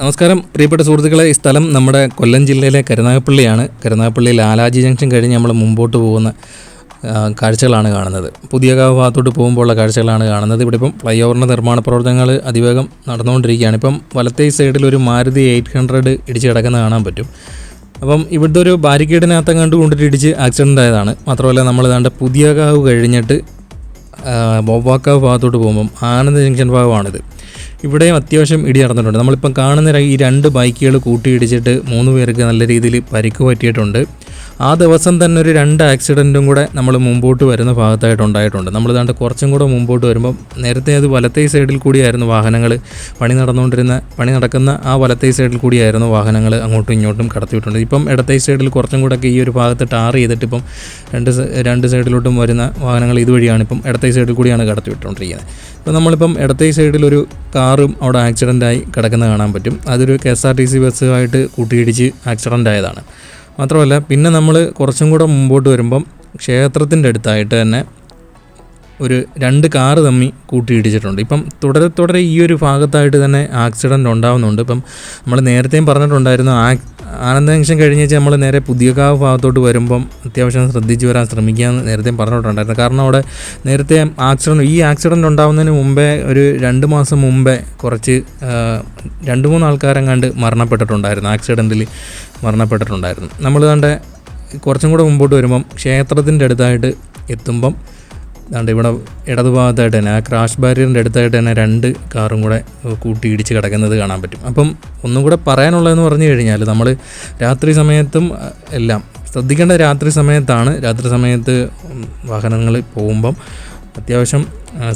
നമസ്കാരം പ്രിയപ്പെട്ട സുഹൃത്തുക്കളെ. ഈ സ്ഥലം നമ്മുടെ കൊല്ലം ജില്ലയിലെ കരുനാഗപ്പള്ളിയാണ്. കരുനാഗപ്പള്ളി ലാലാജി ജംഗ്ഷൻ കഴിഞ്ഞ് നമ്മൾ മുമ്പോട്ട് പോകുന്ന കാഴ്ചകളാണ് കാണുന്നത്. പുതിയകാവ് ഭാഗത്തോട്ട് പോകുമ്പോഴുള്ള കാഴ്ചകളാണ് കാണുന്നത്. ഇവിടെ ഇപ്പം ഫ്ലൈ ഓവറിന്റെ നിർമ്മാണ പ്രവർത്തനങ്ങൾ അതിവേഗം നടന്നുകൊണ്ടിരിക്കുകയാണ്. ഇപ്പം വലത്തേ സൈഡിൽ ഒരു മാരുതി എയ്റ്റ് ഹൺഡ്രഡ് ഇടിച്ച് കിടക്കുന്നത് കാണാൻ പറ്റും. അപ്പം ഇവിടുത്തെ ഒരു ബാരിക്കേഡിനകത്ത് കണ്ടു കൊണ്ടിട്ട് ഇടിച്ച് ആക്സിഡന്റ് ആയതാണ്. മാത്രമല്ല നമ്മൾ ഏതാണ്ട് പുതിയകാവ് കഴിഞ്ഞിട്ട് ബൊവ്വാക്കാവ് ഭാഗത്തോട്ട് പോകുമ്പം ആനന്ദ ജംഗ്ഷൻ ഭാഗമാണിത്. ഇവിടെയും അത്യാവശ്യം ഇടി നടന്നിട്ടുണ്ട്. നമ്മളിപ്പം കാണുന്ന ഈ രണ്ട് ബൈക്കുകൾ കൂട്ടിയിടിച്ചിട്ട് മൂന്ന് പേർക്ക് നല്ല രീതിയിൽ പരിക്ക് പറ്റിയിട്ടുണ്ട്. ആ ദിവസം തന്നെ ഒരു രണ്ട് ആക്സിഡന്റും കൂടെ നമ്മൾ മുമ്പോട്ട് വരുന്ന ഭാഗത്തായിട്ട് ഉണ്ടായിട്ടുണ്ട്. നമ്മൾ ഇതാണ്ട് കുറച്ചും കൂടെ മുമ്പോട്ട് വരുമ്പം നേരത്തെ അത് വലത്തേ സൈഡിൽ കൂടിയായിരുന്നു വാഹനങ്ങൾ പണി നടന്നുകൊണ്ടിരുന്ന പണി നടക്കുന്ന ആ വലത്തേ സൈഡിൽ കൂടിയായിരുന്നു വാഹനങ്ങൾ അങ്ങോട്ടും ഇങ്ങോട്ടും കടത്തിവിട്ടുണ്ട് ഇപ്പം ഇടത്തേ സൈഡിൽ കുറച്ചും കൂടെ ഈ ഒരു ഭാഗത്ത് ടാർ ചെയ്തിട്ട് ഇപ്പം രണ്ട് രണ്ട് സൈഡിലോട്ടും വരുന്ന വാഹനങ്ങൾ ഇതുവഴിയാണ് ഇപ്പം ഇടത്തേ സൈഡിൽ കൂടിയാണ് കടത്തിവിട്ടുകൊണ്ടിരിക്കുന്നത്. ഇപ്പോൾ നമ്മളിപ്പം ഇടത്തേ സൈഡിൽ ഒരു കാറും അവിടെ ആക്സിഡന്റായി കിടക്കുന്നത് കാണാൻ പറ്റും. അതൊരു K S R T C ബസ്സുമായിട്ട് കൂട്ടിയിടിച്ച് ആക്സിഡന്റ് ആയതാണ്. മാത്രമല്ല പിന്നെ നമ്മൾ കുറച്ചും കൂടെ മുമ്പോട്ട് വരുമ്പം ക്ഷേത്രത്തിന്റെ അടുത്തായിട്ട് തന്നെ ഒരു രണ്ട് കാറ് തമ്മി കൂട്ടിയിടിച്ചിട്ടുണ്ട്. ഇപ്പം തുടരെ തുടരെ ഈ ഒരു ഭാഗത്തായിട്ട് തന്നെ ആക്സിഡന്റ് ഉണ്ടാകുന്നുണ്ട് ഇപ്പം നമ്മൾ നേരത്തെയും പറഞ്ഞിട്ടുണ്ടായിരുന്നു ആനന്ദ ജംഗ്ഷൻ കഴിഞ്ഞ് നമ്മൾ നേരെ പുതിയകാവ് ഭാഗത്തോട്ട് വരുമ്പം അത്യാവശ്യം ശ്രദ്ധിച്ച് വരാൻ ശ്രമിക്കുക എന്ന് നേരത്തെ പറഞ്ഞിട്ടുണ്ടായിരുന്നു. കാരണം അവിടെ നേരത്തെ ആക്സിഡന്റ് ഈ ആക്സിഡന്റ് ഉണ്ടാകുന്നതിന് മുമ്പേ ഒരു രണ്ട് മാസം മുമ്പേ കുറച്ച് രണ്ട് മൂന്ന് ആൾക്കാരെ കണ്ട് മരണപ്പെട്ടിട്ടുണ്ടായിരുന്നു. ആക്സിഡന്റിൽ മരണപ്പെട്ടിട്ടുണ്ടായിരുന്നു. നമ്മൾ കണ്ട കുറച്ചും കൂടെ മുമ്പോട്ട് വരുമ്പം ക്ഷേത്രത്തിന്റെ അടുത്തായിട്ട് എത്തുമ്പം ദാണ്ട് ഇവിടെ ഇടതുഭാഗത്തായിട്ട് തന്നെ ആ ക്രാഷ് ബാരിയറിന്റെ അടുത്തായിട്ട് തന്നെ രണ്ട് കാറും കൂടെ കൂട്ടി ഇടിച്ച് കിടക്കുന്നത് കാണാൻ പറ്റും. അപ്പം ഒന്നും കൂടെ പറയാനുള്ളതെന്ന് പറഞ്ഞു കഴിഞ്ഞാൽ നമ്മൾ രാത്രി സമയത്തും എല്ലാം ശ്രദ്ധിക്കേണ്ട രാത്രി സമയത്താണ്. രാത്രി സമയത്ത് വാഹനങ്ങൾ പോകുമ്പം അത്യാവശ്യം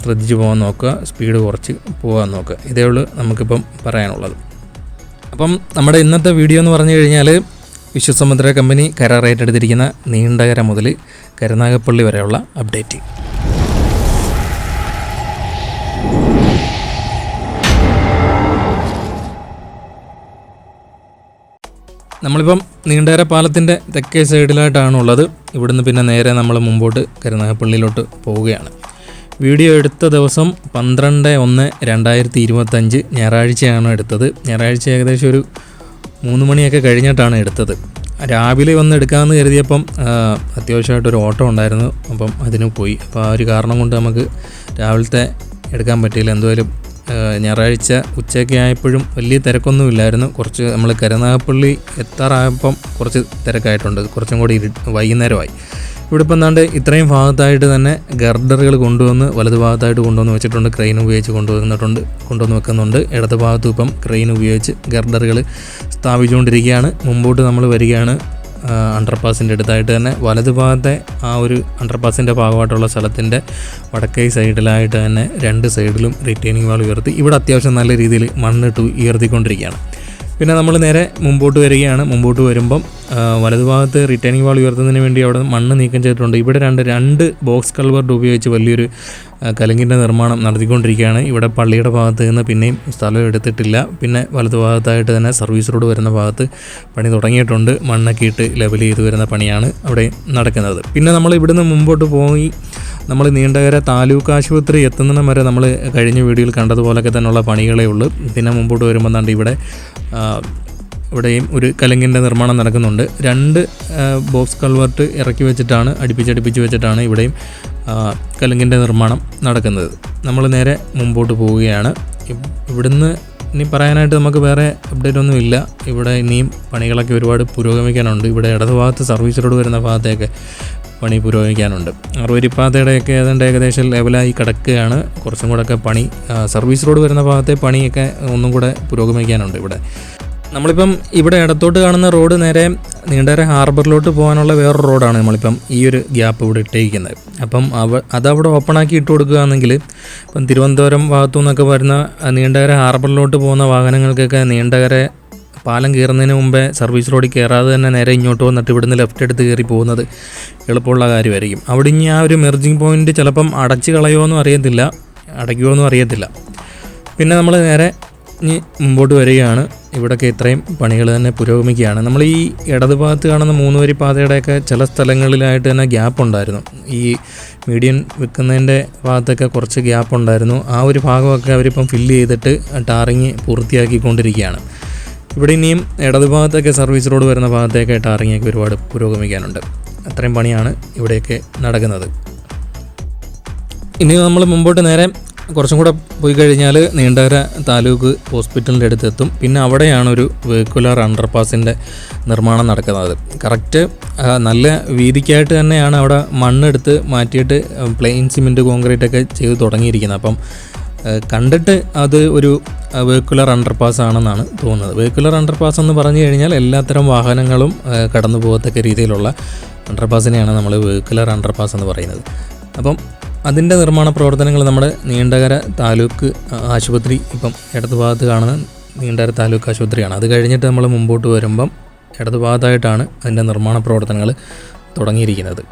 ശ്രദ്ധിച്ച് പോകാൻ നോക്കുക സ്പീഡ് കുറച്ച് പോകാൻ നോക്കുക. ഇതേ ഉള്ളൂ നമുക്കിപ്പം പറയാനുള്ളത്. അപ്പം നമ്മുടെ ഇന്നത്തെ വീഡിയോ എന്ന് പറഞ്ഞു കഴിഞ്ഞാൽ വിശ്വസമുദ്ര കമ്പനി കരാർ ഏറ്റെടുത്തിരിക്കുന്ന നീണ്ടകര മുതൽ കരുനാഗപ്പള്ളി വരെയുള്ള അപ്ഡേറ്റ് നമ്മളിപ്പം നീണ്ടകര പാലത്തിന്റെ തെക്കേ സൈഡിലായിട്ടാണ് ഉള്ളത് ഇവിടുന്ന് പിന്നെ നേരെ നമ്മൾ മുമ്പോട്ട് കരുനാഗപ്പള്ളിയിലോട്ട് പോവുകയാണ്. വീഡിയോ എടുത്ത ദിവസം പന്ത്രണ്ട് ഒന്ന് രണ്ടായിരത്തി ഇരുപത്തഞ്ച് ഞായറാഴ്ചയാണ് എടുത്തത്. ഞായറാഴ്ച ഏകദേശം ഒരു മൂന്ന് മണിയൊക്കെ കഴിഞ്ഞിട്ടാണ് എടുത്തത്. രാവിലെ വന്ന് എടുക്കാമെന്ന് കരുതിയപ്പം അത്യാവശ്യമായിട്ടൊരു ഓട്ടോ ഉണ്ടായിരുന്നു. അപ്പം അതിന് പോയി. അപ്പോൾ ആ ഒരു കാരണം കൊണ്ട് നമുക്ക് രാവിലത്തെ എടുക്കാൻ പറ്റിയില്ല. എന്തായാലും ഞായറാഴ്ച ഉച്ചയൊക്കെ ആയപ്പോഴും വലിയ തിരക്കൊന്നുമില്ലായിരുന്നു. കുറച്ച് നമ്മൾ കരുനാഗപ്പള്ളി എത്താറായപ്പം കുറച്ച് തിരക്കായിട്ടുണ്ട്. കുറച്ചും കൂടി ഇരു വൈകുന്നേരമായി. ഇവിടെ ഇപ്പം എന്താണ്ട് ഇത്രയും ഭാഗത്തായിട്ട് തന്നെ ഗർഡറുകൾ കൊണ്ടുവന്ന് വലത് ഭാഗത്തായിട്ട് കൊണ്ടുവന്ന് വെച്ചിട്ടുണ്ട്. ക്രെയിൻ ഉപയോഗിച്ച് കൊണ്ടുവന്നിട്ടുണ്ട് കൊണ്ടുവന്ന് വെക്കുന്നുണ്ട്. ഇടത് ഭാഗത്തും ഇപ്പം ക്രെയിൻ ഉപയോഗിച്ച് ഗർഡറുകൾ സ്ഥാപിച്ചുകൊണ്ടിരിക്കുകയാണ്. മുമ്പോട്ട് നമ്മൾ വരികയാണ്. അണ്ടർപാസിന്റെ അടുത്തായിട്ട് തന്നെ വലതുഭാഗത്തെ ആ ഒരു അണ്ടർപാസിന്റെ ഭാഗമായിട്ടുള്ള സ്ഥലത്തിന്റെ വടക്കേ സൈഡിലായിട്ട് തന്നെ രണ്ട് സൈഡിലും റിട്ടേണിംഗ് വാൾ ഉയർത്തി. ഇവിടെ അത്യാവശ്യം നല്ല രീതിയിൽ മണ്ണിട്ട് ഉയർത്തിക്കൊണ്ടിരിക്കുകയാണ്. പിന്നെ നമ്മൾ നേരെ മുമ്പോട്ട് വരികയാണ്. മുമ്പോട്ട് വരുമ്പം വലതുഭാഗത്ത് റിട്ടേണിംഗ് വാൾ ഉയർത്തുന്നതിന് വേണ്ടി അവിടെ മണ്ണ് നീക്കം ചെയ്തിട്ടുണ്ട്. ഇവിടെ രണ്ട് രണ്ട് ബോക്സ് കൾവർട്ട് ഉപയോഗിച്ച് വലിയൊരു കലുങ്കിന്റെ നിർമ്മാണം നടത്തിക്കൊണ്ടിരിക്കുകയാണ്. ഇവിടെ പള്ളിയുടെ ഭാഗത്ത് നിന്ന് പിന്നെയും സ്ഥലം എടുത്തിട്ടില്ല. പിന്നെ വലതുഭാഗത്തായിട്ട് തന്നെ സർവീസ് റോഡ് വരുന്ന ഭാഗത്ത് പണി തുടങ്ങിയിട്ടുണ്ട്. മണ്ണൊക്കെ ഇട്ട് ലെവൽ ചെയ്ത് വരുന്ന പണിയാണ് അവിടെ നടക്കുന്നത്. പിന്നെ നമ്മൾ ഇവിടുന്ന് മുമ്പോട്ട് പോയി നമ്മൾ നീണ്ടകര താലൂക്ക് ആശുപത്രി എത്തുന്നിടം വരെ നമ്മൾ കഴിഞ്ഞ വീഡിയോയിൽ കണ്ടതുപോലൊക്കെ തന്നെയുള്ള പണികളേ ഉള്ളൂ. പിന്നെ മുമ്പോട്ട് വരുമ്പോൾ ഇവിടെ ഇവിടെയും ഒരു കലങ്കിന്റെ നിർമ്മാണം നടക്കുന്നുണ്ട്. രണ്ട് ബോക്സ് കൾവർട്ട് ഇറക്കി വെച്ചിട്ടാണ് അടുപ്പിച്ചടുപ്പിച്ച് വെച്ചിട്ടാണ് ഇവിടെയും കലങ്കിന്റെ നിർമ്മാണം നടക്കുന്നത്. നമ്മൾ നേരെ മുമ്പോട്ട് പോവുകയാണ്. ഇവിടുന്ന് ഇനി പറയാനായിട്ട് നമുക്ക് വേറെ അപ്ഡേറ്റ് ഒന്നും ഇല്ല. ഇവിടെ ഇനിയും പണികളൊക്കെ ഒരുപാട് പുരോഗമിക്കാനുണ്ട്. ഇവിടെ ഇടതുഭാഗത്ത് സർവീസ് റോഡ് വരുന്ന ഭാഗത്തേക്ക് പണി പുരോഗമിക്കാനുണ്ട്. അറുവരിപ്പാതയുടെയൊക്കെ ഏതാണ്ട് ഏകദേശം ലെവലായി കിടക്കുകയാണ്. കുറച്ചും കൂടെയൊക്കെ പണി സർവീസ് റോഡ് വരുന്ന ഭാഗത്തെ പണിയൊക്കെ ഒന്നും കൂടെ പുരോഗമിക്കാനുണ്ട് ഇവിടെ. നമ്മളിപ്പം ഇവിടെ ഇടത്തോട്ട് കാണുന്ന റോഡ് നേരെ നീണ്ടര ഹാർബറിലോട്ട് പോകാനുള്ള വേറൊരു റോഡാണ് നമ്മളിപ്പം ഈ ഒരു ഗ്യാപ്പ് ഇവിടെ ഇട്ടേക്കുന്നത്. അപ്പം അവ അതവിടെ ഓപ്പണാക്കി ഇട്ട് കൊടുക്കുകയാണെങ്കിൽ ഇപ്പം തിരുവനന്തപുരം ഭാഗത്തു നിന്നൊക്കെ വരുന്ന നീണ്ടകര ഹാർബറിലോട്ട് പോകുന്ന വാഹനങ്ങൾക്കൊക്കെ നീണ്ടകര പാലം കയറുന്നതിന് മുമ്പേ സർവീസ് റോഡിൽ കയറാതെ തന്നെ നേരെ ഇങ്ങോട്ട് വന്നിട്ട് ഇവിടുന്ന് ലെഫ്റ്റ് എടുത്ത് കയറി പോകുന്നത് എളുപ്പമുള്ള കാര്യമായിരിക്കും. അവിടെ ഇനി ആ ഒരു മെർജിങ് പോയിന്റ് ചിലപ്പം അടച്ച് കളയുമോയെന്നും അറിയത്തില്ല അടയ്ക്കുമോയെന്നും അറിയത്തില്ല. പിന്നെ നമ്മൾ നേരെ ഇനി മുമ്പോട്ട് വരികയാണ്. ഇവിടെയൊക്കെ ഇത്രയും പണികൾ തന്നെ പുരോഗമിക്കുകയാണ്. നമ്മൾ ഈ ഇടതുഭാഗത്ത് കാണുന്ന മൂന്ന് വരി പാതയുടെയൊക്കെ ചില സ്ഥലങ്ങളിലായിട്ട് തന്നെ ഗ്യാപ്പ് ഉണ്ടായിരുന്നു. ഈ മീഡിയൻ വിൽക്കുന്നതിന്റെ ഭാഗത്തൊക്കെ കുറച്ച് ഗ്യാപ്പ് ഉണ്ടായിരുന്നു. ആ ഒരു ഭാഗമൊക്കെ അവരിപ്പം ഫില്ല് ചെയ്തിട്ട് ടാറിങ് പൂർത്തിയാക്കിക്കൊണ്ടിരിക്കുകയാണ്. ഇവിടെ ഇനിയും ഇടതുഭാഗത്തൊക്കെ സർവീസ് റോഡ് വരുന്ന ഭാഗത്തേക്ക് ടാറിങ്ങൊക്കെ ഒരുപാട് പുരോഗമിക്കാനുണ്ട്. അത്രയും പണിയാണ് ഇവിടെയൊക്കെ നടക്കുന്നത്. ഇനി നമ്മൾ മുമ്പോട്ട് നേരെ കുറച്ചും കൂടെ പോയി കഴിഞ്ഞാൽ നീണ്ടകര താലൂക്ക് ഹോസ്പിറ്റലിന്റെ അടുത്തെത്തും. പിന്നെ അവിടെയാണ് ഒരു വെഹിക്കുലർ അണ്ടർപാസിന്റെ നിർമ്മാണം നടക്കുന്നത്. കറക്റ്റ് നല്ല വീതിക്കായിട്ട് തന്നെയാണ് അവിടെ മണ്ണെടുത്ത് മാറ്റിയിട്ട് പ്ലെയിൻ സിമെന്റ് കോൺക്രീറ്റ് ഒക്കെ ചെയ്ത് തുടങ്ങിയിരിക്കുന്നത്. അപ്പം കണ്ടിട്ട് അത് ഒരു വെഹിക്കുലർ അണ്ടർപാസ് ആണെന്നാണ് തോന്നുന്നത്. വെഹിക്കുലർ അണ്ടർപാസ് എന്ന് പറഞ്ഞു കഴിഞ്ഞാൽ എല്ലാത്തരം വാഹനങ്ങളും കടന്നു പോകത്തക്ക രീതിയിലുള്ള അണ്ടർപാസിനെയാണ് നമ്മൾ വെഹിക്കുലർ അണ്ടർപാസ് എന്ന് പറയുന്നത്. അപ്പം അതിന്റെ നിർമ്മാണ പ്രവർത്തനങ്ങൾ നമ്മുടെ നീണ്ടകര താലൂക്ക് ആശുപത്രി ഇപ്പം ഇടതു ഭാഗത്ത് കാണുന്ന നീണ്ടകര താലൂക്ക് ആശുപത്രിയാണ്. അത് കഴിഞ്ഞിട്ട് നമ്മൾ മുമ്പോട്ട് വരുമ്പം ഇടതു ഭാഗത്തായിട്ടാണ് അതിന്റെ നിർമ്മാണ പ്രവർത്തനങ്ങൾ തുടങ്ങിയിരിക്കുന്നത്.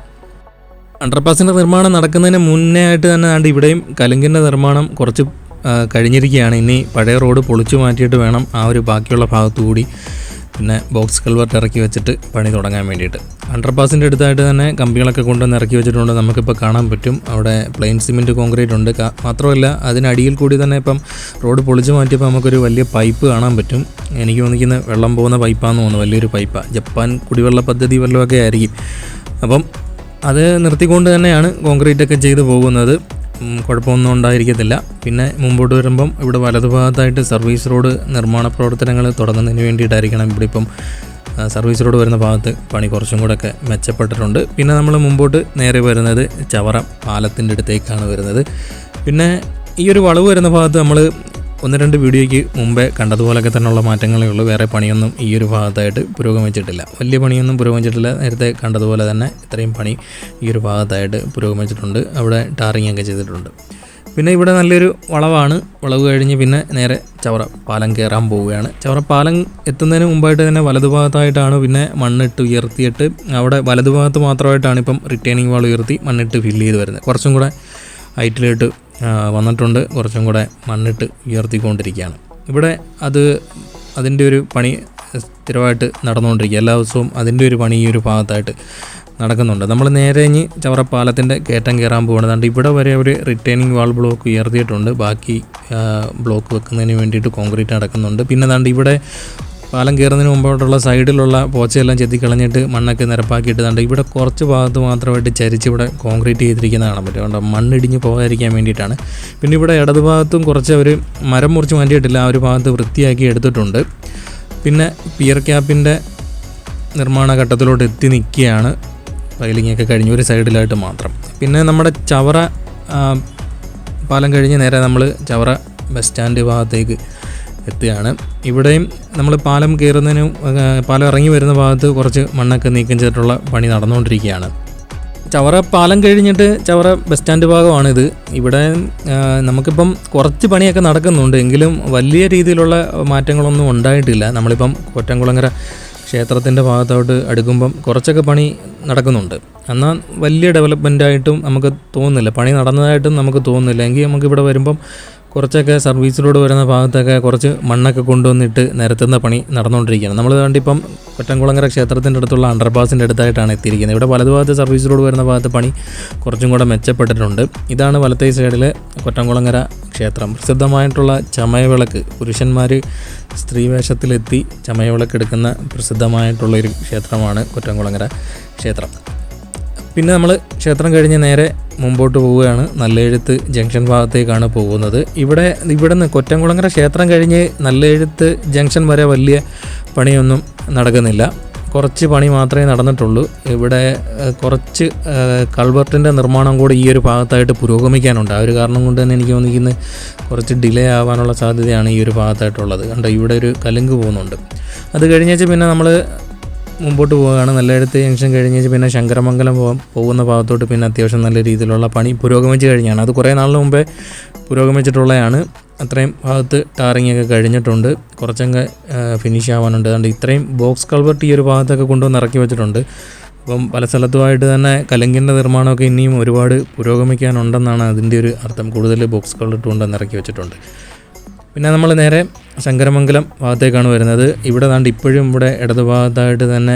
അണ്ടർപാസിന്റെ നിർമ്മാണം നടക്കുന്നതിന് മുന്നേ ആയിട്ട് തന്നെ ആണ്ട് ഇവിടെയും കലുങ്കിന്റെ നിർമ്മാണം കുറച്ച് കഴിഞ്ഞിരിക്കുകയാണ്. ഇനി പഴയ റോഡ് പൊളിച്ചു മാറ്റിയിട്ട് വേണം ആ ഒരു ബാക്കിയുള്ള ഭാഗത്തു കൂടി പിന്നെ ബോക്സ് കൾവർട്ട് ഇറക്കി വെച്ചിട്ട് പണി തുടങ്ങാൻ വേണ്ടിയിട്ട്. അണ്ടർപാസിന്റെ അടുത്തായിട്ട് തന്നെ കമ്പികളൊക്കെ കൊണ്ടുവന്ന് ഇറക്കി വെച്ചിട്ടുണ്ട്. നമുക്കിപ്പോൾ കാണാൻ പറ്റും. അവിടെ പ്ലെയിൻ സിമെന്റ് കോൺക്രീറ്റ് ഉണ്ട്. മാത്രമല്ല അതിനടിയിൽ കൂടി തന്നെ ഇപ്പം റോഡ് പൊളിച്ചു മാറ്റിയപ്പോൾ നമുക്കൊരു വലിയ പൈപ്പ് കാണാൻ പറ്റും. എനിക്ക് തോന്നിക്കുന്ന വെള്ളം പോകുന്ന പൈപ്പാന്ന് തോന്നുന്നു. വലിയൊരു പൈപ്പാണ് ജപ്പാൻ കുടിവെള്ള പദ്ധതി വല്ലതുമൊക്കെ ആയിരിക്കും. അപ്പം അത് നിർത്തിക്കൊണ്ട് തന്നെയാണ് കോൺക്രീറ്റ് ഒക്കെ ചെയ്തു പോകുന്നത്. കുഴപ്പമൊന്നും ഉണ്ടായിരിക്കത്തില്ല. പിന്നെ മുമ്പോട്ട് വരുമ്പം ഇവിടെ വലതുഭാഗത്തായിട്ട് സർവീസ് റോഡ് നിർമ്മാണ പ്രവർത്തനങ്ങൾ തുടങ്ങുന്നതിന് വേണ്ടിയിട്ടായിരിക്കണം ഇവിടെ ഇപ്പം സർവീസ് റോഡ് വരുന്ന ഭാഗത്ത് പണി കുറച്ചും കൂടെ ഒക്കെ മെച്ചപ്പെട്ടിട്ടുണ്ട്. പിന്നെ നമ്മൾ മുമ്പോട്ട് നേരെ വരുന്നത് ചവറ പാലത്തിന്റെ അടുത്തേക്കാണ് വരുന്നത്. പിന്നെ ഈ ഒരു വളവ് വരുന്ന ഭാഗത്ത് നമ്മൾ ഒന്ന് രണ്ട് വീഡിയോയ്ക്ക് മുമ്പേ കണ്ടതുപോലൊക്കെ തന്നെയുള്ള മാറ്റങ്ങളേ ഉള്ളൂ. വേറെ പണിയൊന്നും ഈ ഒരു ഭാഗത്തായിട്ട് പുരോഗമിച്ചിട്ടില്ല. വലിയ പണിയൊന്നും പുരോഗമിച്ചിട്ടില്ല. നേരത്തെ കണ്ടതുപോലെ തന്നെ ഇത്രയും പണി ഈ ഒരു ഭാഗത്തായിട്ട് പുരോഗമിച്ചിട്ടുണ്ട്. അവിടെ ടാറിങ് ഒക്കെ ചെയ്തിട്ടുണ്ട്. പിന്നെ ഇവിടെ നല്ലൊരു വളവാണ്. വളവ് കഴിഞ്ഞ് പിന്നെ നേരെ ചവറ പാലം കയറാൻ പോവുകയാണ്. ചവറ പാലം എത്തുന്നതിന് മുമ്പായിട്ട് തന്നെ വലതുഭാഗത്തായിട്ടാണ് പിന്നെ മണ്ണിട്ട് ഉയർത്തിയിട്ട് അവിടെ വലതുഭാഗത്ത് മാത്രമായിട്ടാണ് ഇപ്പം റിട്ടേണിംഗ് വാൾ ഉയർത്തി മണ്ണിട്ട് ഫില്ല് ചെയ്ത് വരുന്നത്. കുറച്ചും കൂടെ ഹൈറ്റിലോട്ട് വന്നിട്ടുണ്ട്. കുറച്ചും കൂടെ മണ്ണിട്ട് ഉയർത്തിക്കൊണ്ടിരിക്കുകയാണ്. ഇവിടെ അത് അതിന്റെ ഒരു പണി സ്ഥിരമായിട്ട് നടന്നുകൊണ്ടിരിക്കുക. എല്ലാ ദിവസവും അതിന്റെ ഒരു പണി ഈ ഒരു ഭാഗത്തായിട്ട് നടക്കുന്നുണ്ട്. നമ്മൾ നേരെ ഇനി ചവറ പാലത്തിന്റെ കയറ്റം കയറാൻ അതുകൊണ്ട് ഇവിടെ വരെ ഒരു റിട്ടേണിംഗ് വാൾ ബ്ലോക്ക് ഉയർത്തിയിട്ടുണ്ട്. ബാക്കി ബ്ലോക്ക് വെക്കുന്നതിന് വേണ്ടിയിട്ട് കോൺക്രീറ്റ് നടക്കുന്നുണ്ട് പിന്നെ ഇവിടെ പാലം കയറുന്നതിന് മുമ്പോട്ടുള്ള സൈഡിലുള്ള പോച്ചയെല്ലാം ചെത്തിക്കളഞ്ഞിട്ട് മണ്ണൊക്കെ നിരപ്പാക്കിയിട്ടുണ്ട് ഇവിടെ കുറച്ച് ഭാഗത്ത് മാത്രമായിട്ട് ചരിച്ച് ഇവിടെ കോൺക്രീറ്റ് ചെയ്തിരിക്കുന്ന കാണാൻ പറ്റും അതുകൊണ്ട് മണ്ണിടിഞ്ഞ് പോകാതിരിക്കാൻ വേണ്ടിയിട്ടാണ്. പിന്നെ ഇവിടെ ഇടതുഭാഗത്തും കുറച്ച് അവർ മരം മുറിച്ച് മാറ്റിയിട്ടില്ല ആ ഒരു ഭാഗത്ത് വൃത്തിയാക്കി എടുത്തിട്ടുണ്ട്. പിന്നെ പിയർ ക്യാപ്പിന്റെ നിർമ്മാണ ഘട്ടത്തിലോട്ട് എത്തി നിൽക്കുകയാണ്. ഒക്കെ കഴിഞ്ഞ് ഒരു സൈഡിലായിട്ട് മാത്രം. പിന്നെ നമ്മുടെ ചവറ പാലം കഴിഞ്ഞ് നേരെ നമ്മൾ ചവറ ബസ് സ്റ്റാൻഡ് ഭാഗത്തേക്ക് എത്തുകയാണ്. ഇവിടെയും നമ്മൾ പാലം കയറുന്നതിന് പാലം ഇറങ്ങി വരുന്ന ഭാഗത്ത് കുറച്ച് മണ്ണൊക്കെ നീക്കം ചെയ്തിട്ടുള്ള പണി നടന്നുകൊണ്ടിരിക്കുകയാണ്. ചവറ പാലം കഴിഞ്ഞിട്ട് ചവറ ബസ് സ്റ്റാൻഡ് ഭാഗമാണിത്. ഇവിടെ നമുക്കിപ്പം കുറച്ച് പണിയൊക്കെ നടക്കുന്നുണ്ട്. എങ്കിലും വലിയ രീതിയിലുള്ള മാറ്റങ്ങളൊന്നും ഉണ്ടായിട്ടില്ല. നമ്മളിപ്പം കൊറ്റംകുളങ്ങര ക്ഷേത്രത്തിന്റെ ഭാഗത്തോട്ട് അടുക്കുമ്പം കുറച്ചൊക്കെ പണി നടക്കുന്നുണ്ട്. എന്നാൽ വലിയ ഡെവലപ്മെന്റ് ആയിട്ടും നമുക്ക് തോന്നുന്നില്ല. പണി നടന്നതായിട്ടും നമുക്ക് തോന്നുന്നില്ല. എങ്കിൽ നമുക്കിവിടെ വരുമ്പം കുറച്ചൊക്കെ സർവീസ് റോഡ് വരുന്ന ഭാഗത്തൊക്കെ കുറച്ച് മണ്ണൊക്കെ കൊണ്ടുവന്നിട്ട് നിരത്തുന്ന പണി നടന്നുകൊണ്ടിരിക്കുകയാണ്. നമ്മൾ വേണ്ടി ഇപ്പം കൊറ്റംകുളങ്ങര ക്ഷേത്രത്തിന്റെ അടുത്തുള്ള അണ്ടർപാസിന്റെ അടുത്തായിട്ടാണ് എത്തിയിരിക്കുന്നത്. ഇവിടെ വലതുഭാഗത്ത് സർവീസ് റോഡ് വരുന്ന ഭാഗത്ത് പണി കുറച്ചും കൂടെ മെച്ചപ്പെട്ടിട്ടുണ്ട്. ഇതാണ് വലത്തേ സൈഡിലെ കൊറ്റംകുളങ്ങര ക്ഷേത്രം. പ്രസിദ്ധമായിട്ടുള്ള ചമയവിളക്ക് പുരുഷന്മാർ സ്ത്രീവേഷത്തിലെത്തി ചമയവിളക്ക് എടുക്കുന്ന പ്രസിദ്ധമായിട്ടുള്ളൊരു ക്ഷേത്രമാണ് കൊറ്റംകുളങ്ങര ക്ഷേത്രം. പിന്നെ നമ്മൾ ക്ഷേത്രം കഴിഞ്ഞ് നേരെ മുമ്പോട്ട് പോവുകയാണ്. നല്ലെഴുത്ത് ജംഗ്ഷൻ ഭാഗത്തേക്കാണ് പോകുന്നത്. ഇവിടെ ഇവിടുന്ന് കൊറ്റംകുളങ്ങര ക്ഷേത്രം കഴിഞ്ഞ് നല്ലെഴുത്ത് ജംഗ്ഷൻ വരെ വലിയ പണിയൊന്നും നടക്കുന്നില്ല. കുറച്ച് പണി മാത്രമേ നടന്നിട്ടുള്ളൂ. ഇവിടെ കുറച്ച് കൾവർട്ടിന്റെ നിർമ്മാണം കൂടി ഈ ഒരു ഭാഗത്തായിട്ട് പുരോഗമിക്കാനുണ്ട്. ആ ഒരു കാരണം കൊണ്ട് തന്നെ എനിക്ക് തോന്നിക്കുന്നത് കുറച്ച് ഡിലേ ആവാനുള്ള സാധ്യതയാണ് ഈ ഒരു ഭാഗത്തായിട്ടുള്ളത്. കണ്ടോ ഇവിടെ ഒരു കലുങ്ക് പോകുന്നുണ്ട്. അത് കഴിഞ്ഞേച്ച് പിന്നെ നമ്മൾ മുമ്പോട്ട് പോവുകയാണ്. നല്ലയിടത്ത് ജംഗ്ഷൻ കഴിഞ്ഞ് പിന്നെ ശങ്കരമംഗലം പോകാം പോകുന്ന ഭാഗത്തോട്ട് പിന്നെ അത്യാവശ്യം നല്ല രീതിയിലുള്ള പണി പുരോഗമിച്ച് കഴിഞ്ഞാണ്. അത് കുറേ നാളിന് മുമ്പേ പുരോഗമിച്ചിട്ടുള്ളതാണ്. അത്രയും ഭാഗത്ത് ടാറിങ് ഒക്കെ കഴിഞ്ഞിട്ടുണ്ട്. കുറച്ചങ്ങ് ഫിനിഷ് ആവാനുണ്ട്. അതുകൊണ്ട് ഇത്രയും ബോക്സ് കൾവർട്ട് ഈ ഒരു ഭാഗത്തൊക്കെ കൊണ്ടുവന്ന് ഇറക്കി വെച്ചിട്ടുണ്ട്. അപ്പം പല സ്ഥലത്തുമായിട്ട് തന്നെ കലങ്കിന്റെ നിർമ്മാണമൊക്കെ ഇനിയും ഒരുപാട് പുരോഗമിക്കാനുണ്ടെന്നാണ് അതിന്റെ ഒരു അർത്ഥം. കൂടുതൽ ബോക്സ് കൾവർട്ട് കൊണ്ടുവന്ന് ഇറക്കി വെച്ചിട്ടുണ്ട്. പിന്നെ നമ്മൾ നേരെ ശങ്കരമംഗലം ഭാഗത്തേക്കാണ് വരുന്നത്. ഇവിടെ ദാണ്ട് ഇപ്പോഴും ഇവിടെ ഇടതുഭാഗത്തായിട്ട് തന്നെ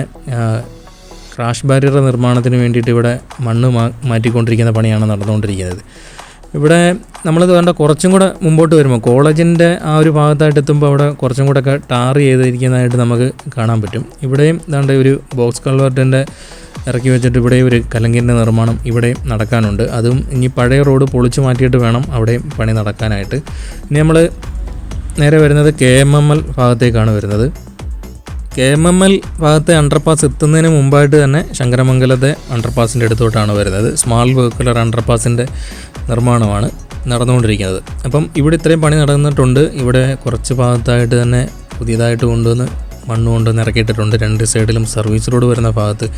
ക്രാഷ് ബാരിയർ നിർമ്മാണത്തിന് വേണ്ടിയിട്ട് ഇവിടെ മണ്ണ് മാറ്റിക്കൊണ്ടിരിക്കുന്ന പണിയാണ് നടന്നുകൊണ്ടിരിക്കുന്നത്. ഇവിടെ നമ്മളിത് കണ്ട കുറച്ചും കൂടെ മുമ്പോട്ട് വരുമ്പോൾ കോളേജിന്റെ ആ ഒരു ഭാഗത്തായിട്ട് എത്തുമ്പോൾ അവിടെ കുറച്ചും കൂടെ ഒക്കെ ടാർ ചെയ്തിരിക്കുന്നതായിട്ട് നമുക്ക് കാണാൻ പറ്റും. ഇവിടെയും ഇതാണ്ട് ഒരു ബോക്സ് കൾവർട്ടിന്റെ ഇറക്കി വെച്ചിട്ട് ഇവിടെ ഒരു കലങ്കിന്റെ നിർമ്മാണം ഇവിടെ നടക്കാനുണ്ട്. അതും ഇനി പഴയ റോഡ് പൊളിച്ചു മാറ്റിയിട്ട് വേണം അവിടെയും പണി നടക്കാനായിട്ട്. ഇനി നമ്മൾ നേരെ വരുന്നത് കെ എം എം എൽ ഭാഗത്തേക്കാണ് വരുന്നത്. കെ എം എം എൽ ഭാഗത്തെ അണ്ടർപാസ് എത്തുന്നതിന് മുമ്പായിട്ട് തന്നെ ശങ്കരമംഗലത്തെ അണ്ടർപാസിന്റെ അടുത്തോട്ടാണ് വരുന്നത്. സ്മാൾ വെഹിക്കുലർ അണ്ടർപാസിന്റെ നിർമ്മാണമാണ് നടന്നുകൊണ്ടിരിക്കുന്നത്. അപ്പം ഇവിടെ ഇത്രയും പണി നടന്നിട്ടുണ്ട്. ഇവിടെ കുറച്ച് ഭാഗത്തായിട്ട് തന്നെ പുതിയതായിട്ട് കൊണ്ടുവന്ന് മണ്ണ് കൊണ്ടുവന്ന് ഇറക്കിയിട്ടിട്ടുണ്ട്. രണ്ട് സൈഡിലും സർവീസ് റോഡ് വരുന്ന ഭാഗത്ത്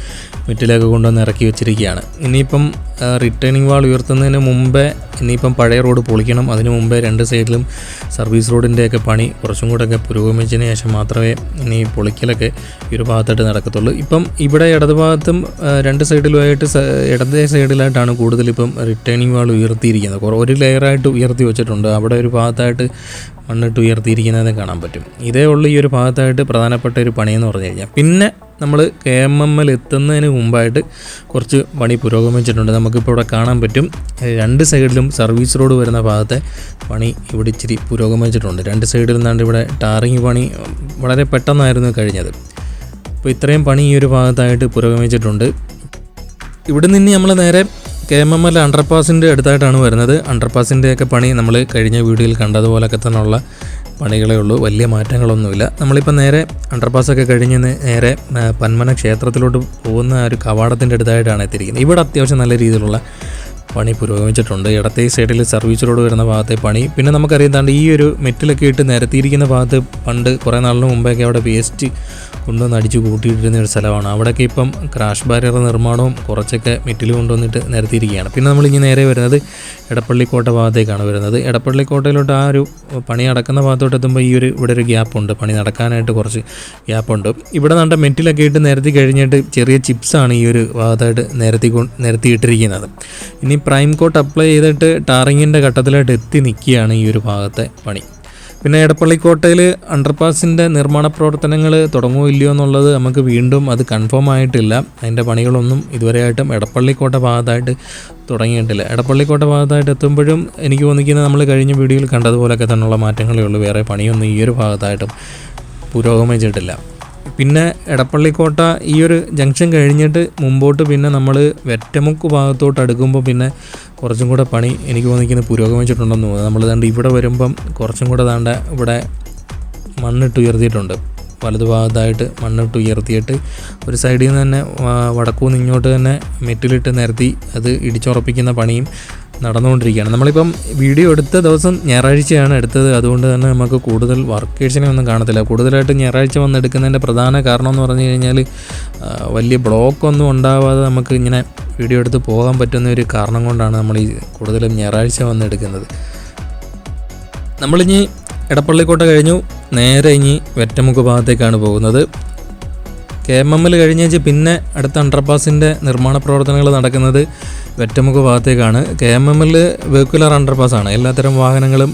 മിറ്റിലേക്ക് കൊണ്ടുവന്ന് ഇറക്കി വെച്ചിരിക്കുകയാണ്. ഇനിയിപ്പം റിട്ടേണിംഗ് വാൾ ഉയർത്തുന്നതിന് മുമ്പേ ഇനിയിപ്പം പഴയ റോഡ് പൊളിക്കണം. അതിന് മുമ്പേ രണ്ട് സൈഡിലും സർവീസ് റോഡിന്റെയൊക്കെ പണി കുറച്ചും കൂടെയൊക്കെ പുരോഗമിച്ചതിന് ശേഷം മാത്രമേ ഇനി പൊളിക്കലൊക്കെ ഈ ഒരു ഭാഗത്തായിട്ട് നടക്കത്തുള്ളൂ. ഇപ്പം ഇവിടെ ഇടതുഭാഗത്തും രണ്ട് സൈഡിലുമായിട്ട് ഇടതേ സൈഡിലായിട്ടാണ് കൂടുതൽ ഇപ്പം റിട്ടേണിംഗ് വാൾ ഉയർത്തിയിരിക്കുന്നത്. കുറേ ഒരു ലെയറായിട്ട് ഉയർത്തി വെച്ചിട്ടുണ്ട്. അവിടെ ഒരു ഭാഗത്തായിട്ട് മണ്ണിട്ട് ഉയർത്തിയിരിക്കുന്നത് കാണാൻ പറ്റും. ഇതേ ഉള്ളൂ ഈ ഒരു ഭാഗത്തായിട്ട് പ്രധാനപ്പെട്ട ഒരു പണിയെന്ന് പറഞ്ഞു കഴിഞ്ഞാൽ പിന്നെ നമ്മൾ കെ എം എം എൽ എത്തുന്നതിന് മുമ്പായിട്ട് കുറച്ച് പണി പുരോഗമിച്ചിട്ടുണ്ട്. നമുക്കിപ്പോൾ ഇവിടെ കാണാൻ പറ്റും. രണ്ട് സൈഡിലും സർവീസ് റോഡ് വരുന്ന ഭാഗത്തെ പണി ഇവിടെ ഇച്ചിരി പുരോഗമിച്ചിട്ടുണ്ട്. രണ്ട് സൈഡിൽ നിന്നാണ്ട് ഇവിടെ ടാറിങ് പണി വളരെ പെട്ടെന്നായിരുന്നു കഴിഞ്ഞത്. അപ്പോൾ ഇത്രയും പണി ഈ ഒരു ഭാഗത്തായിട്ട് പുരോഗമിച്ചിട്ടുണ്ട്. ഇവിടെ നിന്ന് നമ്മൾ നേരെ കെ എം എം എൽ അണ്ടർപാസിന്റെ അടുത്തായിട്ടാണ് വരുന്നത്. അണ്ടർപാസിന്റെയൊക്കെ പണി നമ്മൾ കഴിഞ്ഞ വീഡിയോയിൽ കണ്ടതുപോലൊക്കെ തന്നെയുള്ള പണികളേ ഉള്ളൂ വലിയ മാറ്റങ്ങളൊന്നുമില്ല. നമ്മളിപ്പോൾ നേരെ അണ്ടർപാസൊക്കെ കഴിഞ്ഞ് നേരെ പന്മന ക്ഷേത്രത്തിലോട്ട് പോകുന്ന ഒരു കവാടത്തിന്റെ അടുത്തായിട്ടാണ് എത്തിയിരിക്കുന്നത്. ഇവിടെ അത്യാവശ്യം നല്ല രീതിയിലുള്ള പണി പുരോഗമിച്ചിട്ടുണ്ട്. ഇടത്തെ സൈഡിൽ സർവീസ് റോഡ് വരുന്ന ഭാഗത്തെ പണി. പിന്നെ നമുക്കറിയാം താണ്ട് ഈ ഒരു മെറ്റിലൊക്കെ ഇട്ട് നിരത്തിയിരിക്കുന്ന ഭാഗത്ത് പണ്ട് കുറേ നാളിന് മുമ്പൊക്കെ അവിടെ വേസ്റ്റ് കൊണ്ടുവന്ന് അടിച്ചു കൂട്ടിയിട്ടിരുന്ന ഒരു സ്ഥലമാണ്. അവിടെയൊക്കെ ഇപ്പം ക്രാഷ് ബാരിയർ നിർമ്മാണവും കുറച്ചൊക്കെ മെറ്റിൽ കൊണ്ടുവന്നിട്ട് നിരത്തിയിരിക്കുകയാണ്. പിന്നെ നമ്മൾ ഇനി നേരെ വരുന്നത് എടപ്പള്ളിക്കോട്ട ഭാഗത്തേക്കാണ് വരുന്നത്. എടപ്പള്ളിക്കോട്ടയിലോട്ട് ആ ഒരു പണി നടക്കുന്ന ഭാഗത്തോട്ട് എത്തുമ്പോൾ ഈ ഒരു ഇവിടെ ഒരു ഗ്യാപ്പുണ്ട് പണി നടക്കാനായിട്ട് കുറച്ച് ഗ്യാപ്പുണ്ട് ഇവിടെ നല്ല മെറ്റിലൊക്കെ ഇട്ട് നിരത്തി കഴിഞ്ഞിട്ട് ചെറിയ ചിപ്സാണ് ഈ ഒരു ഭാഗത്തായിട്ട് നിരത്തി നിരത്തിയിട്ടിരിക്കുന്നത്. ഇനി പ്രൈം കോട്ട് അപ്ലൈ ചെയ്തിട്ട് ടാറിങ്ങിന്റെ ഘട്ടത്തിലായിട്ട് എത്തി നിൽക്കുകയാണ് ഈ ഒരു ഭാഗത്തെ പണി. പിന്നെ എടപ്പള്ളിക്കോട്ടയിൽ അണ്ടർപാസിന്റെ നിർമ്മാണ പ്രവർത്തനങ്ങൾ തുടങ്ങുമോ ഇല്ലയോ എന്നുള്ളത് നമുക്ക് വീണ്ടും അത് കൺഫേം ആയിട്ടില്ല. അതിന്റെ പണികളൊന്നും ഇതുവരെയായിട്ടും എടപ്പള്ളിക്കോട്ട ഭാഗത്തായിട്ട് തുടങ്ങിയിട്ടില്ല. എടപ്പള്ളിക്കോട്ട ഭാഗത്തായിട്ട് എത്തുമ്പോഴും എനിക്ക് തോന്നിക്കുന്നത് നമ്മൾ കഴിഞ്ഞ വീഡിയോയിൽ കണ്ടതുപോലൊക്കെ തന്നെയുള്ള മാറ്റങ്ങളേ ഉള്ളൂ. വേറെ പണിയൊന്നും ഈ ഒരു ഭാഗത്തായിട്ടും പുരോഗമിച്ചിട്ടില്ല. പിന്നെ എടപ്പള്ളിക്കോട്ട ഈ ഒരു ജംഗ്ഷൻ കഴിഞ്ഞിട്ട് മുമ്പോട്ട് പിന്നെ നമ്മൾ വെറ്റമുക്ക് ഭാഗത്തോട്ട് അടുക്കുമ്പോൾ പിന്നെ കുറച്ചും കൂടെ പണി എനിക്ക് തോന്നിക്കുന്നത് പുരോഗമിച്ചിട്ടുണ്ടെന്ന് തോന്നുന്നു. നമ്മൾ ദാണ്ട് ഇവിടെ വരുമ്പം കുറച്ചും കൂടെ ദാണ്ട ഇവിടെ മണ്ണിട്ട് ഉയർത്തിയിട്ടുണ്ട്. വലതു ഭാഗത്തായിട്ട് മണ്ണിട്ട് ഉയർത്തിയിട്ട് ഒരു സൈഡിൽ നിന്ന് തന്നെ വ- വടക്കുനിന്ന് ഇങ്ങോട്ട് തന്നെ മെറ്റിലിട്ട് നിരത്തി അത് ഇടിച്ചുറപ്പിക്കുന്ന പണിയും നടന്നുകൊണ്ടിരിക്കുകയാണ്. നമ്മളിപ്പം വീഡിയോ എടുത്ത ദിവസം ഞായറാഴ്ചയാണ് എടുത്തത്. അതുകൊണ്ട് തന്നെ നമുക്ക് കൂടുതൽ വർക്കേഴ്സിനെ ഒന്നും കാണത്തില്ല. കൂടുതലായിട്ട് ഞായറാഴ്ച വന്ന് എടുക്കുന്നതിന്റെ പ്രധാന കാരണം എന്ന് പറഞ്ഞു കഴിഞ്ഞാൽ വലിയ ബ്ലോക്ക് ഒന്നും ഉണ്ടാവാതെ നമുക്ക് ഇങ്ങനെ വീഡിയോ എടുത്ത് പോകാൻ പറ്റുന്ന ഒരു കാരണം കൊണ്ടാണ് നമ്മൾ ഈ കൂടുതലും ഞായറാഴ്ച വന്ന് എടുക്കുന്നത്. നമ്മളിനി എടപ്പള്ളിക്കോട്ട കഴിഞ്ഞു. നേരെ ഇനി വെറ്റമുക്ക് ഭാഗത്തേക്കാണ് പോകുന്നത്. കെ എം എമ്മിൽ കഴിഞ്ഞേച്ച് പിന്നെ അടുത്ത അണ്ടർപാസിന്റെ നിർമ്മാണ പ്രവർത്തനങ്ങൾ നടക്കുന്നത് വെറ്റമുഖ ഭാഗത്തേക്കാണ്. കെ എം എമ്മിൽ വെഹിക്കുലർ അണ്ടർപാസാണ് എല്ലാത്തരം വാഹനങ്ങളും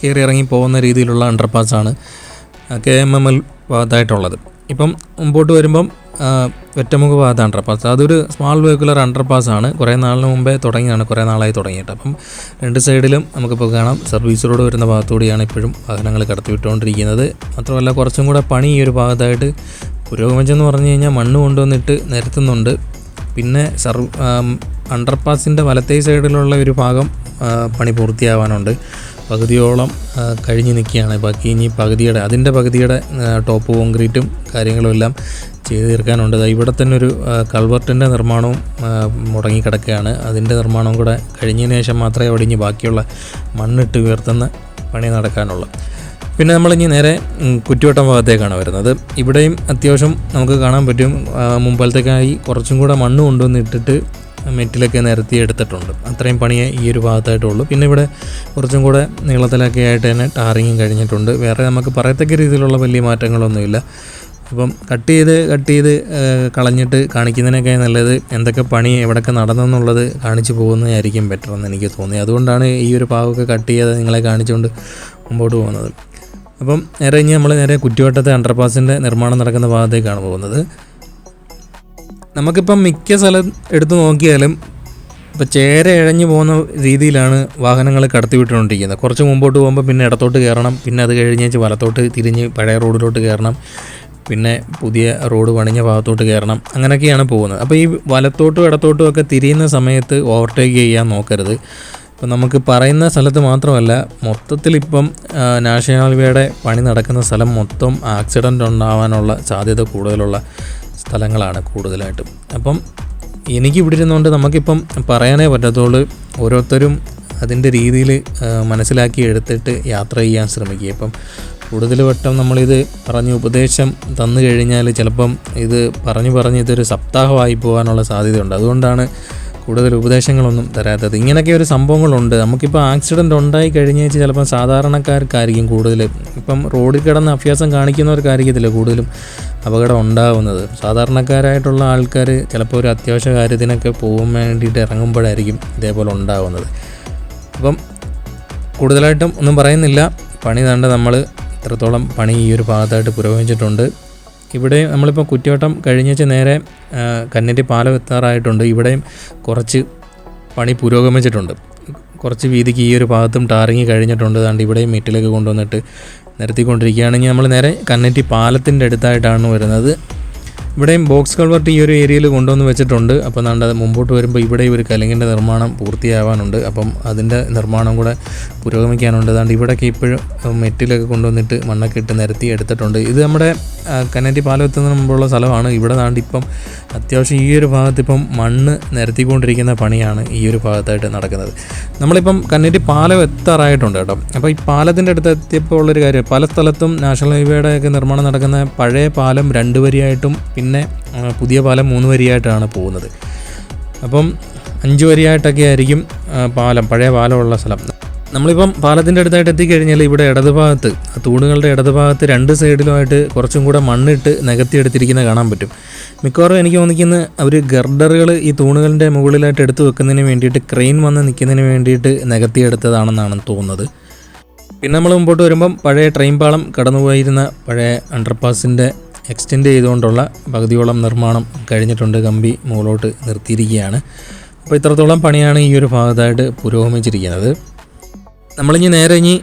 കയറി ഇറങ്ങി പോകുന്ന രീതിയിലുള്ള അണ്ടർപാസാണ് കെ എം എം എൽ ഭാഗത്തായിട്ടുള്ളത്. ഇപ്പം മുമ്പോട്ട് വരുമ്പം വെറ്റമുഖ ഭാഗത്ത് അണ്ടർപാസ് അതൊരു സ്മാൾ വെഹിക്കുലർ അണ്ടർപാസ് ആണ്. കുറേ നാളിന് മുമ്പേ തുടങ്ങിയാണ്. കുറേ നാളായി തുടങ്ങിയിട്ട്. അപ്പം രണ്ട് സൈഡിലും നമുക്കിപ്പോൾ കാണാം. സർവീസ് റോഡ് വരുന്ന ഭാഗത്തൂടെയാണ് ഇപ്പോഴും വാഹനങ്ങൾ കടത്തിവിട്ടുകൊണ്ടിരിക്കുന്നത്. മാത്രമല്ല കുറച്ചും കൂടെ പണി ഈ ഒരു ഭാഗത്തായിട്ട് പുരോഗമിച്ചെന്ന് പറഞ്ഞു കഴിഞ്ഞാൽ മണ്ണ് കൊണ്ടുവന്നിട്ട് നിരത്തുന്നുണ്ട്. പിന്നെ സർ അണ്ടർപാസിന്റെ വലത്തേ സൈഡിലുള്ള ഒരു ഭാഗം പണി പൂർത്തിയാവാനുണ്ട്. പകുതിയോളം കഴിഞ്ഞ് നിൽക്കുകയാണ്. ബാക്കി ഇനി പകുതിയുടെ അതിന്റെ പകുതിയുടെ ടോപ്പ് കോൺക്രീറ്റും കാര്യങ്ങളും എല്ലാം ചെയ്ത് തീർക്കാനുണ്ട്. ഇവിടെ തന്നെ ഒരു കൾവർട്ടിന്റെ നിർമ്മാണവും മുടങ്ങിക്കിടക്കുകയാണ്. മുടങ്ങി കിടക്കുകയാണ് അതിന്റെ നിർമ്മാണവും കൂടെ കഴിഞ്ഞതിന് ശേഷം മാത്രമേ അവിടെ ഇനി ബാക്കിയുള്ള മണ്ണിട്ട് ഉയർത്തുന്ന പണി നടക്കാനുള്ളൂ. പിന്നെ നമ്മളിനി നേരെ കുറ്റിവട്ടം ഭാഗത്തേക്കാണ് വരുന്നത്. ഇവിടെയും അത്യാവശ്യം നമുക്ക് കാണാൻ പറ്റും മുമ്പലത്തേക്കായി കുറച്ചും കൂടെ മണ്ണ് കൊണ്ടുവന്ന് ഇട്ടിട്ട് മെറ്റിലൊക്കെ നിരത്തി എടുത്തിട്ടുണ്ട്. അത്രയും പണിയെ ഈ ഒരു ഭാഗത്തായിട്ടുള്ളൂ. പിന്നെ ഇവിടെ കുറച്ചും കൂടെ നീളത്തിലൊക്കെ ആയിട്ട് തന്നെ ടാറിങ്ങും കഴിഞ്ഞിട്ടുണ്ട്. വേറെ നമുക്ക് പറയത്തക്ക രീതിയിലുള്ള വലിയ മാറ്റങ്ങളൊന്നുമില്ല. അപ്പം കട്ട് ചെയ്ത് കട്ട് ചെയ്ത് കളഞ്ഞിട്ട് കാണിക്കുന്നതിനൊക്കെ നല്ലത് എന്തൊക്കെ പണി എവിടെയൊക്കെ നടന്നെന്നുള്ളത് കാണിച്ചു പോകുന്നതായിരിക്കും ബെറ്റർ എന്ന് എനിക്ക് തോന്നി. അതുകൊണ്ടാണ് ഈ ഒരു ഭാഗമൊക്കെ കട്ട് ചെയ്ത് നിങ്ങളെ കാണിച്ചുകൊണ്ട് മുമ്പോട്ട് പോകുന്നത്. അപ്പം നേരെ ഇനി നമ്മൾ നേരെ കുറ്റിവട്ടത്തെ അണ്ടർപാസിന്റെ നിർമ്മാണം നടക്കുന്ന ഭാഗത്തേക്കാണ് പോകുന്നത്. നമുക്കിപ്പം മിക്ക സ്ഥലം എടുത്തു നോക്കിയാലും അപ്പോൾ ചേര ഇഴഞ്ഞു പോകുന്ന രീതിയിലാണ് വാഹനങ്ങൾ കടത്തിവിട്ടുകൊണ്ടിരിക്കുന്നത്. കുറച്ച് മുമ്പോട്ട് പോകുമ്പോൾ പിന്നെ ഇടത്തോട്ട് കയറണം പിന്നെ അത് കഴിഞ്ഞേച്ച് വലത്തോട്ട് തിരിഞ്ഞ് പഴയ റോഡിലോട്ട് കയറണം പിന്നെ പുതിയ റോഡ് പണിഞ്ഞ ഭാഗത്തോട്ട് കയറണം അങ്ങനെയൊക്കെയാണ് പോകുന്നത്. അപ്പോൾ ഈ വലത്തോട്ടും ഇടത്തോട്ടും ഒക്കെ തിരിയുന്ന സമയത്ത് ഓവർടേക്ക് ചെയ്യാൻ നോക്കരുത്. ഇപ്പം നമുക്ക് പറയുന്ന സ്ഥലത്ത് മാത്രമല്ല മൊത്തത്തിൽ ഇപ്പം നാഷണൽ ഹൈവേയുടെ പണി നടക്കുന്ന സ്ഥലം മൊത്തം ആക്സിഡന്റ് ഉണ്ടാവാനുള്ള സാധ്യത കൂടുതലുള്ള സ്ഥലങ്ങളാണ് കൂടുതലായിട്ടും. അപ്പം എനിക്ക് ഇവിടെ ഇരുന്നുകൊണ്ട് നമുക്കിപ്പം പറയാനേ പറ്റത്തുള്ളൂ ഓരോരുത്തരും അതിന്റെ രീതിയിൽ മനസ്സിലാക്കി എടുത്തിട്ട് യാത്ര ചെയ്യാൻ ശ്രമിക്കുക. ഇപ്പം കൂടുതൽ വട്ടം നമ്മളിത് പറഞ്ഞ് ഉപദേശം തന്നു കഴിഞ്ഞാൽ ചിലപ്പം ഇത് പറഞ്ഞു പറഞ്ഞ് ഇതൊരു സപ്താഹമായി പോകാനുള്ള സാധ്യതയുണ്ട്. അതുകൊണ്ടാണ് കൂടുതൽ ഉപദേശങ്ങളൊന്നും തരാത്തത്. ഇങ്ങനെയൊക്കെ ഒരു സംഭവങ്ങളുണ്ട്. നമുക്കിപ്പോൾ ആക്സിഡന്റ് ഉണ്ടായി കഴിഞ്ഞാൽ ചിലപ്പം സാധാരണക്കാർക്കായിരിക്കും കൂടുതൽ. ഇപ്പം റോഡിൽ കിടന്ന് അഭ്യാസം കാണിക്കുന്നവർക്കായിരിക്കത്തില്ല കൂടുതലും അപകടം ഉണ്ടാകുന്നത് സാധാരണക്കാരായിട്ടുള്ള ആൾക്കാർ ചിലപ്പോൾ ഒരു അത്യാവശ്യ കാര്യത്തിനൊക്കെ പോകാൻ വേണ്ടിയിട്ട് ഇറങ്ങുമ്പോഴായിരിക്കും ഇതേപോലെ ഉണ്ടാവുന്നത്. അപ്പം കൂടുതലായിട്ടും ഒന്നും പറയുന്നില്ല. പണി തണ്ട് നമ്മൾ ഇത്രത്തോളം പണി ഈ ഒരു ഭാഗത്തായിട്ട് പുരോഗമിച്ചിട്ടുണ്ട്. ഇവിടെ നമ്മളിപ്പോൾ കുറ്റിയോട്ടം കഴിഞ്ഞേച്ച് നേരെ കന്നിന്റെ പാലം എത്താറായിട്ടുണ്ട്. ഇവിടെയും കുറച്ച് പണി പുരോഗമിച്ചിട്ടുണ്ട്. കുറച്ച് വീതിക്ക് ഈ ഒരു ഭാഗത്തും ടാറിങ് കഴിഞ്ഞിട്ടുണ്ട്. അതുകൊണ്ട് ഇവിടെയും മിറ്റിലേക്ക് കൊണ്ടുവന്നിട്ട് നിരത്തിക്കൊണ്ടിരിക്കുകയാണെങ്കിൽ നമ്മൾ നേരെ കന്നറ്റി പാലത്തിന്റെ അടുത്തായിട്ടാണ് വരുന്നത്. ഇവിടെയും ബോക്സ് കൾവർട്ട് ഈ ഒരു ഏരിയയിൽ കൊണ്ടുവന്ന് വെച്ചിട്ടുണ്ട്. അപ്പോൾ നല്ലത് മുമ്പോട്ട് വരുമ്പോൾ ഇവിടെ ഒരു കലിങ്ങിന്റെ നിർമ്മാണം പൂർത്തിയാവാനുണ്ട്. അപ്പം അതിന്റെ നിർമ്മാണം കൂടെ പുരോഗമിക്കാനുണ്ട്. അതുകൊണ്ട് ഇവിടെയൊക്കെ ഇപ്പോഴും മെറ്റിലൊക്കെ കൊണ്ടുവന്നിട്ട് മണ്ണൊക്കെ ഇട്ട് നിരത്തി എടുത്തിട്ടുണ്ട്. ഇത് നമ്മുടെ കനറ്റി പാലത്തുനിന്ന് മുമ്പുള്ള സ്ഥലമാണ്. ഇവിടെ നാണ്ട് ഇപ്പം അത്യാവശ്യം ഈ ഒരു ഭാഗത്ത് ഇപ്പം മണ്ണ് നിരത്തിക്കൊണ്ടിരിക്കുന്ന പണിയാണ് ഈ ഒരു ഭാഗത്തായിട്ട് നടക്കുന്നത്. നമ്മളിപ്പം കന്നേറ്റി പാലം എത്താറായിട്ടുണ്ട് കേട്ടോ. അപ്പോൾ ഈ പാലത്തിന്റെ അടുത്ത് എത്തിയപ്പോൾ ഉള്ളൊരു കാര്യം പല സ്ഥലത്തും നാഷണൽ ഹൈവേയുടെ ഒക്കെ നിർമ്മാണം നടക്കുന്ന പഴയ പാലം രണ്ട് വരിയായിട്ടും പിന്നെ പുതിയ പാലം മൂന്ന് വരിയായിട്ടാണ് പോകുന്നത്. അപ്പം അഞ്ച് വരിയായിട്ടൊക്കെ ആയിരിക്കും പാലം പഴയ പാലമുള്ള സ്ഥലം. നമ്മളിപ്പം പാലത്തിന്റെ അടുത്തായിട്ട് എത്തിക്കഴിഞ്ഞാൽ ഇവിടെ ഇടതുഭാഗത്ത് തൂണുകളുടെ ഇടതുഭാഗത്ത് രണ്ട് സൈഡിലുമായിട്ട് കുറച്ചും കൂടെ മണ്ണിട്ട് നികത്തിയെടുത്തിരിക്കുന്നത് കാണാൻ പറ്റും. മിക്കവാറും എനിക്ക് തോന്നിക്കുന്ന അവർ ഗർഡറുകൾ ഈ തൂണുകളുടെ മുകളിലായിട്ട് എടുത്തു വെക്കുന്നതിന് വേണ്ടിയിട്ട് ക്രെയിൻ വന്ന് നിൽക്കുന്നതിന് വേണ്ടിയിട്ട് നികത്തിയെടുത്തതാണെന്നാണ് തോന്നുന്നത്. പിന്നെ നമ്മൾ മുമ്പോട്ട് വരുമ്പം പഴയ ട്രെയിൻ പാളം കടന്നുപോയിരുന്ന പഴയ അണ്ടർപാസിന്റെ എക്സ്റ്റെൻഡ് ചെയ്തുകൊണ്ടുള്ള പകുതിയോളം നിർമ്മാണം കഴിഞ്ഞിട്ടുണ്ട്. കമ്പി മുകളിലോട്ട് നിർത്തിയിരിക്കുകയാണ്. അപ്പോൾ ഇത്രത്തോളം പണിയാണ് ഈ ഒരു ഭാഗത്തായിട്ട് പുരോഗമിച്ചിരിക്കുന്നത്. നമ്മളിനി നേരെ ഇനി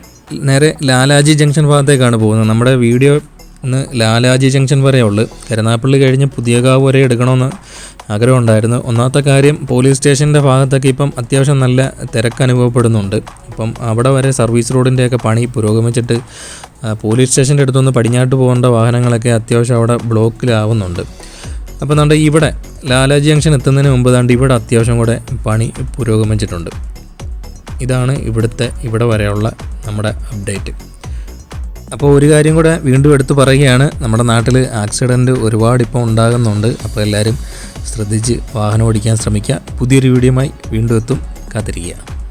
നേരെ ലാലാജി ജംഗ്ഷൻ ഭാഗത്തേക്കാണ് പോകുന്നത്. നമ്മുടെ വീഡിയോ ഇന്ന് ലാലാജി ജംഗ്ഷൻ വരെ ഉള്ളു. കരുനാപ്പള്ളി കഴിഞ്ഞ് പുതിയകാവ് വരെ എടുക്കണമെന്ന് ആഗ്രഹമുണ്ടായിരുന്നു. ഒന്നാമത്തെ കാര്യം പോലീസ് സ്റ്റേഷന്റെ ഭാഗത്തൊക്കെ ഇപ്പം അത്യാവശ്യം നല്ല തിരക്ക് അനുഭവപ്പെടുന്നുണ്ട്. അപ്പം അവിടെ വരെ സർവീസ് റോഡിന്റെയൊക്കെ പണി പുരോഗമിച്ചിട്ട് പോലീസ് സ്റ്റേഷന്റെ അടുത്തുനിന്ന് പടിഞ്ഞാട്ട് പോകേണ്ട വാഹനങ്ങളൊക്കെ അത്യാവശ്യം അവിടെ ബ്ലോക്കിലാവുന്നുണ്ട്. അപ്പോൾ നമ്മുടെ ഇവിടെ ലാലാജി ജംഗ്ഷൻ എത്തുന്നതിന് മുമ്പ് താണ്ട് ഇവിടെ അത്യാവശ്യം കൂടെ പണി പുരോഗമിച്ചിട്ടുണ്ട്. ഇതാണ് ഇവിടുത്തെ ഇവിടെ വരെയുള്ള നമ്മുടെ അപ്ഡേറ്റ്. അപ്പോൾ ഒരു കാര്യം കൂടെ വീണ്ടും എടുത്തു പറയുകയാണ്. നമ്മുടെ നാട്ടിൽ ആക്സിഡന്റ് ഒരുപാട് ഇപ്പോൾ ഉണ്ടാകുന്നുണ്ട്. അപ്പോൾ എല്ലാവരും ശ്രദ്ധിച്ച് വാഹനം ഓടിക്കാൻ ശ്രമിക്കുക. പുതിയൊരു വീഡിയോയുമായി വീണ്ടും എത്തും. കാത്തിരിക്കുക.